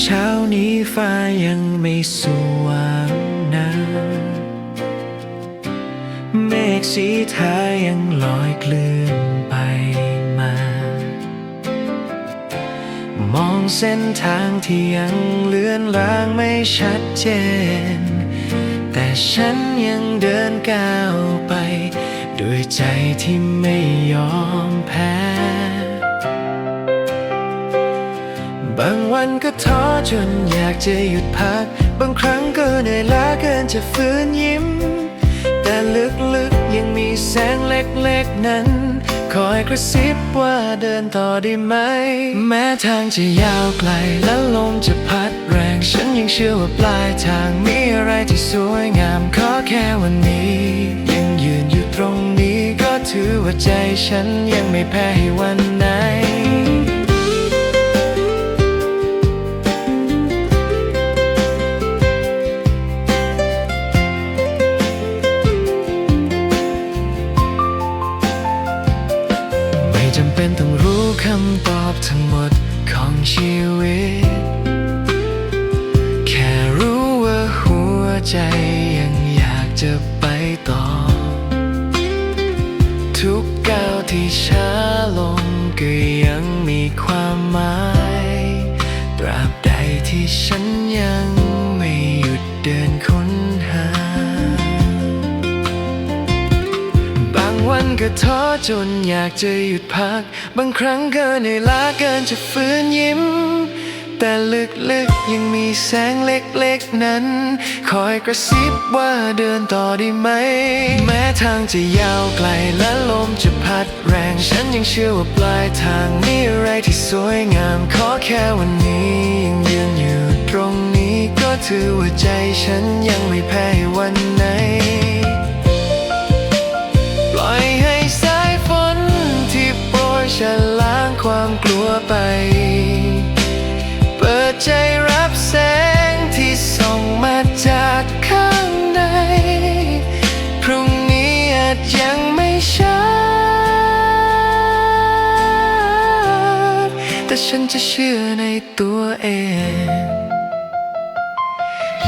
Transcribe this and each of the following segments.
เช้านี้ฟ้ายังไม่สว่างนะเมฆสีทายังลอยเคลื่นไป มองเส้นทางที่ยังเลือนลางไม่ชัดเจน แต่ฉันยังเดินก้าวไป ด้วยใจที่ไม่ยอมแพ้ บางวันก็ท้อจนอยากจะหยุดพัก บางครั้งก็เหนื่อยล้าเกินจะฟื้นยิ้ม งมีแสงเล็กๆนั้น คอยกระซิบว่าเดินต่อได้ไหม แม้ทางจะยาวไกลและลมจะพัดแรง ฉันยังเชื่อว่าปลายทางมีอะไรที่สวยงาม ขอแค่วันนี้ ยังยืนอยู่ตรงนี้ก็ถือว่าใจฉันยังไม่แพ้ให้วันำตอบทั้งหมดของชีวิต แค่รู้ว่าหัวใจยังอยากจะไปต่อ ทุกก้าวที่ช้าลงก็ยังมีความหมาย ตราบใดที่ฉันยังไม่หยุดเดินค้นหา วันก็ท้อจนอยากจะหยุดพัก บางครั้งก็เหนื่อยล้าเกินจะฟื้นยิ้ม แต่ลึกๆยังมีแสงเล็กๆนั้น คอยกระซิบว่าเดินต่อได้ไหม แม้ทางจะยาวไกลและลมจะพัดแรง ฉันยังเชื่อว่าปลายทางมีอะไรที่สวยงาม ขอแค่วันนี้ยังยืนอยู่ตรงนี้ก็ถือว่าใจฉันยังไม่แพ้วันไหน ฉันจะเชื่อในตัวเอง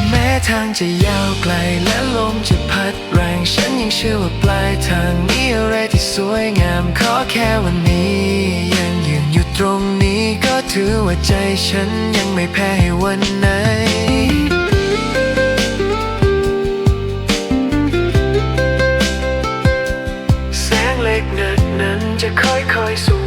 แม้ทางจะยาวไกลและลมจะพัดแรง ฉันยังเชื่อว่าปลายทางมีอะไรที่สวยงาม ขอแค่วันนี้ ยังยืนอยู่ตรงนี้ก็ถือว่าใจฉันยังไม่แพ้ให้วันไหนแสงเล็กนัดนั้นจะค่อยๆสู